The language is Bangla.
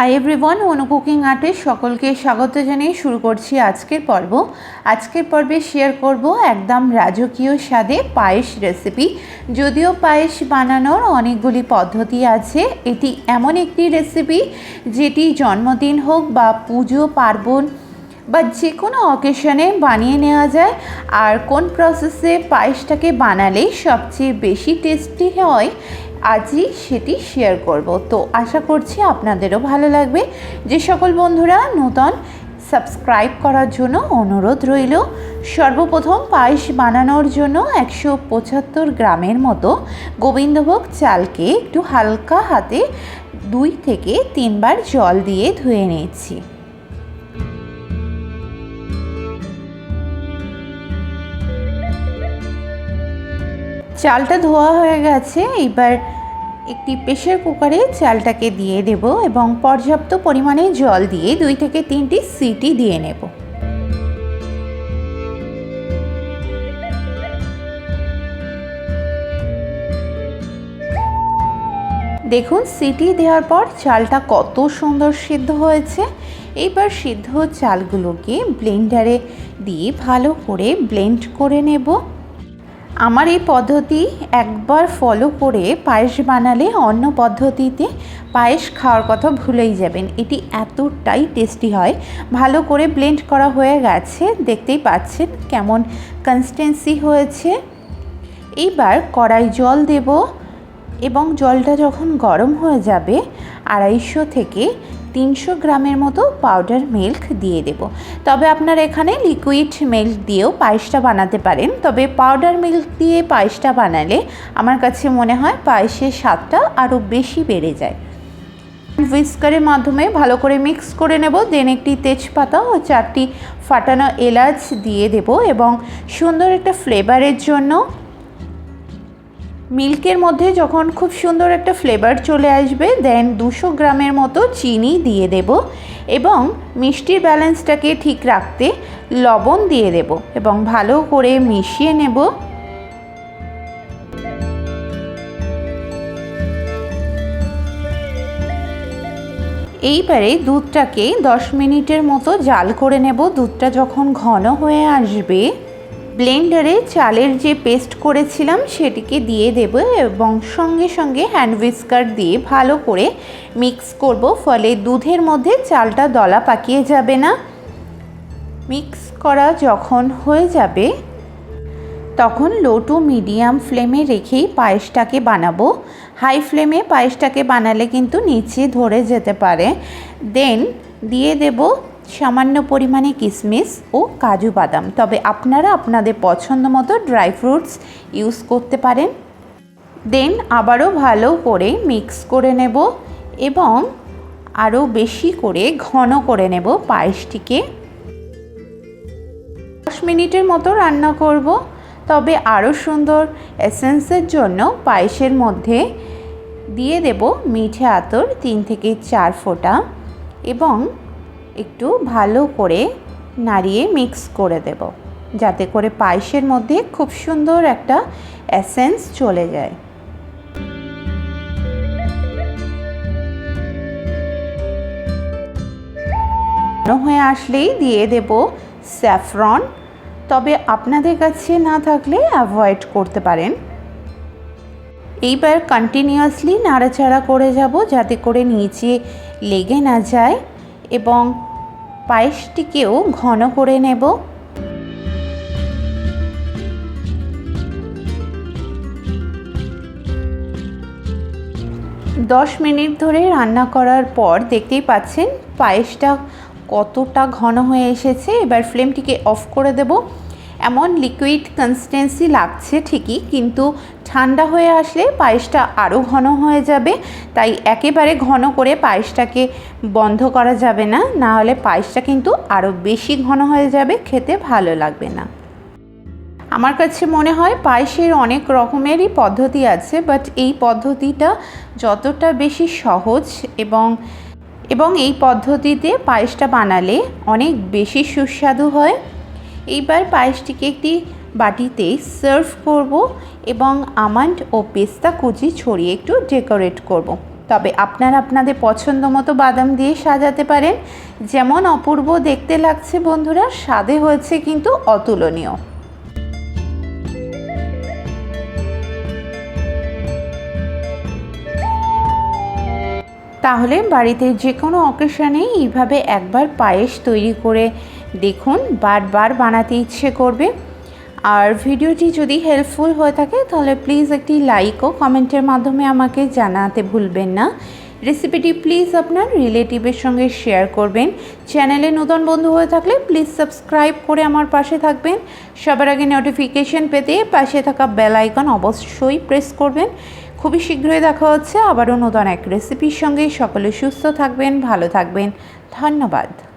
হাই এভরিওয়ান অনু কুকিং আর্টে সকলকে স্বাগত জানিয়ে শুরু করছি আজকের পর্ব। আজকের পর্বে শেয়ার করব একদম রাজকীয় স্বাদে পায়েস রেসিপি যদিও পায়েস বানানোর অনেকগুলি পদ্ধতি আছে, এটি এমন একটি রেসিপি যেটি জন্মদিন হোক বা পুজো, পার্বণ বা যে কোনো অকেশনে বানিয়ে নেওয়া যায়। আর কোন প্রসেসে পায়েসটাকে বানালেই সবচেয়ে বেশি টেস্টি হয় আজই সেটি শেয়ার করব। তো আশা করছি আপনাদেরও ভালো লাগবে। যে সকল বন্ধুরা নূতন সাবস্ক্রাইব করার জন্য অনুরোধ রইল, সর্বপ্রথম পায়েস বানানোর জন্য একশো পঁচাত্তর গ্রামের মতো গোবিন্দভোগ চালকে একটু হালকা হাতে দুই থেকে তিনবার জল দিয়ে ধুয়ে নিয়েছি। চালটা ধোয়া হয়ে গেছে, এবার একটি প্রেশার কুকারে চালটাকে দিয়ে দেব এবং পর্যাপ্ত পরিমাণে জল দিয়ে দুই থেকে তিনটি সিটি দিয়ে নেব। দেখুন, সিটি দেওয়ার পর চালটা কত সুন্দর সিদ্ধ হয়েছে। এইবার সিদ্ধ চালগুলোকে ব্লেন্ডারে দিয়ে ভালো করে ব্লেন্ড করে নেব। আমার এই পদ্ধতি একবার ফলো করে পায়েস বানালে অন্য পদ্ধতিতে পায়েস খাওয়ার কথা ভুলেই যাবেন। এটি এতটাই টেস্টি হয়। ভালো করে ব্লেন্ড করা হয়ে গেছে। দেখতেই পাচ্ছেন কেমন কনসিস্টেন্সি হয়েছে। এইবার কড়াই জল দেব এবং জলটা যখন গরম হয়ে যাবে আড়াইশো থেকে তিনশো গ্রামের মতো পাউডার মিল্ক দিয়ে দেব। তবে আপনার এখানে লিকুইড মিল্ক দিয়েও পায়েসটা বানাতে পারেন। তবে পাউডার মিল্ক দিয়ে পায়েসটা বানালে আমার কাছে মনে হয় পায়েসের স্বাদটা আরও বেশি বেড়ে যায়। হুইস্কারের মাধ্যমে ভালো করে মিক্স করে নেব দেন একটি তেজপাতা ও চারটি ফাটানো এলাচ দিয়ে দেব এবং সুন্দর একটা ফ্লেভারের জন্য মিল্কের মধ্যে যখন খুব সুন্দর একটা ফ্লেভার চলে আসবে দেন দুশো গ্রামের মতো চিনি দিয়ে দেব এবং মিষ্টির ব্যালেন্সটাকে ঠিক রাখতে লবণ দিয়ে দেব এবং ভালো করে মিশিয়ে নেব। এইবারে দুধটাকে দশ মিনিটের মতো জাল করে নেব। দুধটা যখন ঘন হয়ে আসবে ব্লেন্ডারে চালের যে পেস্ট করেছিলাম সেটিকে দিয়ে দেব এবং সঙ্গে সঙ্গে হ্যান্ড উইস্কার দিয়ে ভালো করে মিক্স করব, ফলে দুধের মধ্যে চালটা দলা পাকিয়ে যাবে না। মিক্স করা যখন হয়ে যাবে, তখন লো টু মিডিয়াম ফ্লেমে রেখেই পায়েসটাকে বানাবো। হাই ফ্লেমে পায়েসটাকে বানালে কিন্তু নিচে ধরে যেতে পারে। দেন দিয়ে দেব সামান্য পরিমাণে কিশমিশ ও কাজু বাদাম। তবে আপনারা আপনাদের পছন্দ মতো ড্রাই ফ্রুটস ইউজ করতে পারেন। দেন আবারও ভালো করে মিক্স করে নেব এবং আরও বেশি করে ঘন করে নেব পায়েসটিকে। দশ মিনিটের মতো রান্না করব। তবে আরও সুন্দর এসেন্সের জন্য পায়েসের মধ্যে দিয়ে দেব মিঠে আতর তিন থেকে চার ফোঁটা এবং একটু ভালো করে নাড়িয়ে মিক্স করে দেব। যাতে করে পায়েসের মধ্যে খুব সুন্দর একটা এসেন্স চলে যায়। হয়ে আসলেই দিয়ে দেব স্যাফরন তবে আপনাদের কাছে না থাকলে অ্যাভয়েড করতে পারেন। এইবার কন্টিনিউয়াসলি নাড়াচাড়া করে যাব যাতে করে নিচে লেগে না যায় এবং পায়েসটিকেও ঘন করে নেব। দশ মিনিট ধরে রান্না করার পর দেখতেই পাচ্ছেন পায়েসটা কতটা ঘন হয়ে এসেছে। এবার ফ্লেমটিকে অফ করে দেব। এমন লিকুইড কনসিস্টেন্সি লাগছে ঠিকই, কিন্তু ঠান্ডা হয়ে আসলে পায়েসটা আরও ঘন হয়ে যাবে, তাই একেবারে ঘন করে পায়েসটাকে বন্ধ করা যাবে না না হলে পায়েসটা কিন্তু আরও বেশি ঘন হয়ে যাবে, খেতে ভালো লাগবে না। আমার কাছে মনে হয় পায়েসের অনেক রকমেরই পদ্ধতি আছে বাট এই পদ্ধতিটা যতটা বেশি সহজ এবং এবং এই পদ্ধতিতে পায়েসটা বানালে অনেক বেশি সুস্বাদু হয়। এইবার পায়েসটিকে একটি বাটিতে সার্ভ করব এবং আমান্ড ও পেস্তা কুচি ছড়িয়ে একটু ডেকোরেট করব। তবে আপনারা আপনাদের পছন্দ মতো বাদাম দিয়ে সাজাতে পারেন। যেমন অপূর্ব দেখতে লাগছে বন্ধুরা, স্বাদে হয়েছে কিন্তু অতুলনীয়। তাহলে বাড়িতে যে কোনো অকেশনে এইভাবে একবার পায়েস তৈরি করে দেখুন, বারবার বানাতে ইচ্ছে করবে। আর ভিডিওটি যদি হেল্পফুল হয়ে থাকে, তাহলে প্লিজ একটি লাইক ও কমেন্টের মাধ্যমে আমাকে জানাতে ভুলবেন না। রেসিপিটি প্লিজ আপনার রিলেটিভের সঙ্গে শেয়ার করবেন। চ্যানেলে নতুন বন্ধু হয়ে থাকলে প্লিজ সাবস্ক্রাইব করে আমার পাশে থাকবেন। সবার আগে নোটিফিকেশন পেতে পাশে থাকা বেল আইকন অবশ্যই প্রেস করবেন। খুবই শীঘ্রই দেখা হচ্ছে আবারও নতুন এক রেসিপির সঙ্গে। সকলে সুস্থ থাকবেন, ভালো থাকবেন। ধন্যবাদ।